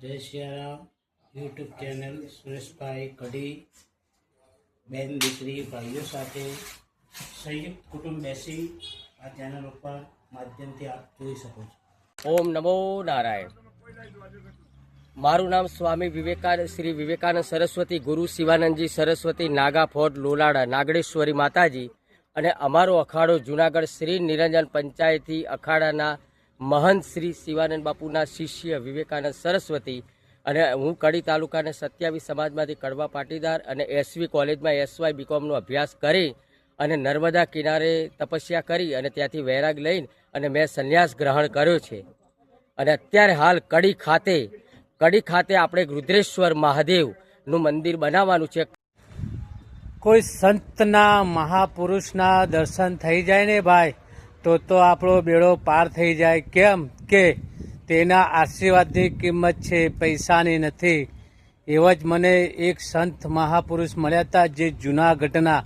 જય Siyaram YouTube channel Sureshbhai કડી બેન દીકરી ભાઈઓ સાથે સંયુક્ત કુટુંબ બેસી આ ચેનલ ઉપર માધ્યમથી આપ જોઈ શકો છો. ઓમ નમો નારાયણ. મારું નામ સ્વામી વિવેકાનંદ, શ્રી વિવેકાનંદ સરસ્વતી ગુરુ, શિવાનંદજી સરસ્વતી, નાગા ફોર્ટ, લોલાડા, નાગડેશ્વરી માતાજી અને અમારો અખાડો જુનાગઢ શ્રી નિરંજન પંચાયતી અખાડાના મહંત શ્રી શિવાનંદ બાપુના શિષ્ય વિવેકાનંદ સરસ્વતી અને હું કડી તાલુકાના સત્યાવીસ સમાજમાંથી કડવા પાટીદાર અને એસવી કોલેજમાં એસવાય બીકોમનો અભ્યાસ કરી અને નર્મદા કિનારે તપસ્યા કરી અને ત્યાંથી વૈરાગ લઈને અને મેં સંન્યાસ ગ્રહણ કર્યો છે. અને અત્યારે હાલ કડી ખાતે કડી ખાતે આપણે રુદ્રેશ્વર મહાદેવનું મંદિર બનાવવાનું છે. કોઈ સંતના, મહાપુરુષના દર્શન થઈ જાય ને ભાઈ? તો તો આપણો બેડો પાર થઈ જાય. કેમ કે તેના આશીર્વાદની કિંમત છે, પૈસાની નથી. એવા જ મને એક સંત મહાપુરુષ મળ્યા હતા જે જૂનાગઢના